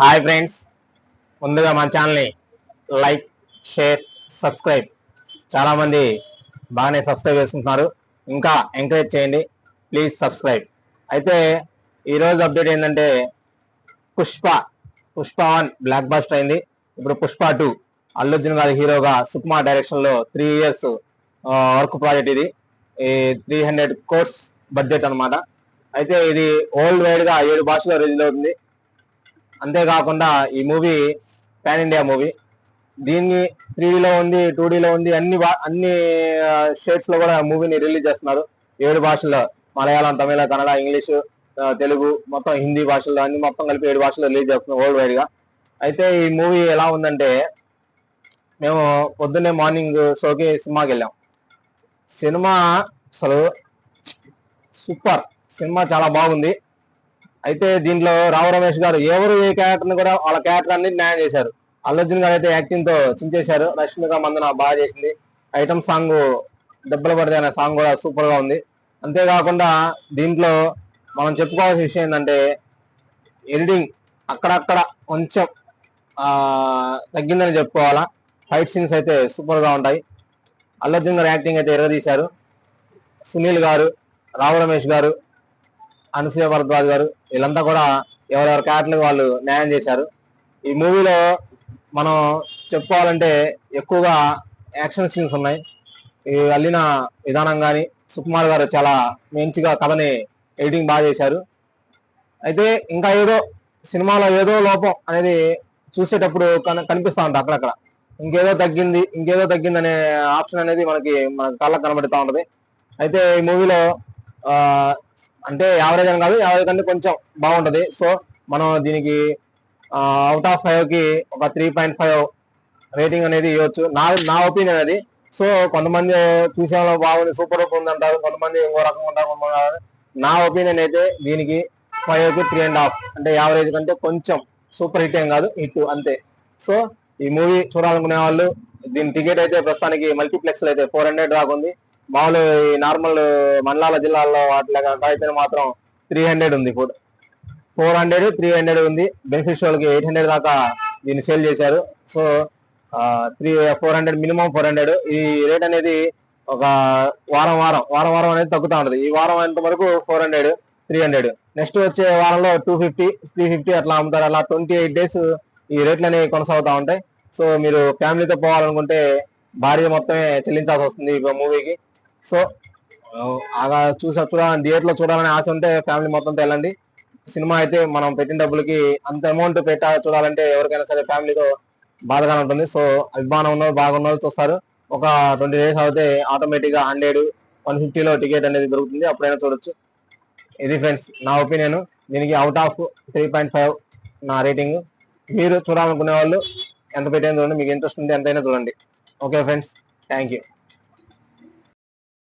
Hi friends. ముందుగా మా ఛానల్ని లైక్ షేర్ సబ్స్క్రైబ్. చాలామంది బాగానే సబ్స్క్రైబ్ చేసుకుంటున్నారు. ఇంకా ఎంకరేజ్ చేయండి. Please subscribe. అయితే ఈరోజు అప్డేట్ ఏంటంటే Pushpa Pushpa one block bust అయింది. ఇప్పుడు పుష్ప టూ అల్లుర్జున్ గారి హీరోగా సుకుమార్ డైరెక్షన్లో త్రీ ఇయర్స్ వర్క్ ప్రాజెక్ట్ ఇది. ఈ త్రీ హండ్రెడ్ కోర్స్ బడ్జెట్ అనమాట అయితే ఇది వరల్డ్ వైడ్గా ఏడు భాషలో రిలీజ్ అవుతుంది. అంతేకాకుండా ఈ మూవీ పాన్ ఇండియా మూవీ. దీన్ని త్రీ ఉంది టూడీలో ఉంది అన్ని అన్ని స్టేట్స్లో కూడా మూవీని రిలీజ్ చేస్తున్నారు. ఏడు భాషల్లో మలయాళం తమిళ కన్నడ ఇంగ్లీష్ తెలుగు మొత్తం హిందీ భాషల్లో అన్ని మొత్తం కలిపి ఏడు భాషల్లో రిలీజ్ చేస్తున్నారు వరల్డ్ వైడ్గా. అయితే ఈ మూవీ ఎలా ఉందంటే మేము పొద్దున్నే మార్నింగ్ షోకి సినిమాకి వెళ్ళాం. సినిమా అసలు సూపర్. సినిమా చాలా బాగుంది. అయితే దీంట్లో రావు రమేష్ గారు ఎవరు ఏ క్యారెక్టర్ కూడా వాళ్ళ క్యారెక్టర్ అన్ని న్యాయం చేశారు. అల్లర్జున్ గారు అయితే యాక్టింగ్తో చించేశారు. రష్మిక మందన బాగా చేసింది. ఐటమ్ సాంగ్ దెబ్బలు పడితే అనే సాంగ్ కూడా సూపర్గా ఉంది. అంతేకాకుండా దీంట్లో మనం చెప్పుకోవాల్సిన విషయం ఏంటంటే ఎడిటింగ్ అక్కడక్కడ కొంచెం తగ్గిందని చెప్పుకోవాలా? ఫైట్ సీన్స్ అయితే సూపర్గా ఉంటాయి అల్లర్జున్ గారు యాక్టింగ్ అయితే ఎరగదీశారు. సునీల్ గారు రావు రమేష్ గారు అనసూయ భరద్వాజ్ గారు వీళ్ళంతా కూడా ఎవరెవరి క్యారెక్టర్ వాళ్ళు న్యాయం చేశారు. ఈ మూవీలో మనం చెప్పుకోవాలంటే ఎక్కువగా యాక్షన్ సీన్స్ ఉన్నాయి. ఈ అల్లిన విధానం కానీ సుకుమార్ గారు చాలా మంచిగా కథని ఎడిటింగ్ బాగా చేశారు. అయితే ఇంకా ఏదో సినిమాలో ఏదో లోపం అనేది చూసేటప్పుడు కన- కనిపిస్తా ఉంటుంది అక్కడక్కడ. ఇంకేదో తగ్గింది ఇంకేదో తగ్గింది అనే ఆప్షన్ అనేది మనకి మన కళ్ళకు కనబడుతూ ఉంటుంది. అయితే ఈ మూవీలో అంటే యావరేజ్ అని కాదు యావరేజ్ కంటే కొంచెం బాగుంటుంది. సో మనం దీనికి అవుట్ ఆఫ్ ఫైవ్కి ఒక త్రీ పాయింట్ ఫైవ్ రేటింగ్ అనేది ఇవ్వచ్చు. నా నా ఒపీనియన్ అది. సో కొంతమంది చూసే బాగుంది సూపర్ ఉంది అంటారు. కొంతమంది ఇంకో రకంగా ఉంటారు కొంతమంది నా ఒపీనియన్ అయితే దీనికి ఫైవ్కి త్రీ అండ్ హాఫ్ అంటే యావరేజ్ కంటే కొంచెం సూపర్ హిట్ ఏం కాదు హిట్ అంతే. సో ఈ మూవీ చూడాలనుకునే వాళ్ళు దీని టికెట్ అయితే ప్రస్తుతానికి మల్టీప్లెక్స్ అయితే ఫోర్ హండ్రెడ్ దాకా ఉంది. మామూలు ఈ నార్మల్ మండలాల జిల్లాల్లో వాటిలో కనుక అయితే మాత్రం త్రీ హండ్రెడ్ ఉంది food four hundred three hundred ఉంది. బెనిఫిట్స్ వాళ్ళకి ఎయిట్ హండ్రెడ్ దాకా దీన్ని సేల్ చేశారు. So three four hundred minimum four hundred ఈ రేట్ అనేది ఒక వారం వారం వారం వారం అనేది తగ్గుతూ ఉంటుంది. ఈ వారం అయినంత వరకు four hundred three hundred next వచ్చే వారంలో టూ ఫిఫ్టీ త్రీ ఫిఫ్టీ అట్లా అమ్ముతారు. అలా ట్వంటీ ఎయిట్ డేస్ ఈ రేట్లు అనేవి కొనసాగుతూ ఉంటాయి. సో మీరు ఫ్యామిలీతో పోవాలనుకుంటే భార్య మొత్తమే చెల్లించాల్సి వస్తుంది ఈ మూవీకి సో అలా చూసా చూడాలని థియేటర్లో చూడాలని ఆశ ఉంటే ఫ్యామిలీ మొత్తంతో వెళ్ళండి. సినిమా అయితే మనం పెట్టిన డబ్బులకి అంత అమౌంట్ పెట్టా చూడాలంటే ఎవరికైనా సరే ఫ్యామిలీతో బాధగానే ఉంటుంది. సో అభిమానం ఉన్న బాగున్న చూస్తారు. ఒక ట్వంటీ డేస్ అయితే ఆటోమేటిక్గా హండ్రెడ్ వన్ ఫిఫ్టీలో టికెట్ అనేది దొరుకుతుంది. అప్పుడైనా చూడొచ్చు. ఇది ఫ్రెండ్స్ నా ఒపీనియన్ దీనికి out of three point five నా రేటింగ్ మీరు చూడాలనుకునే వాళ్ళు ఎంత పెట్టైనా చూడండి. మీకు ఇంట్రెస్ట్ ఉంది ఎంతైనా చూడండి. Okay friends thank you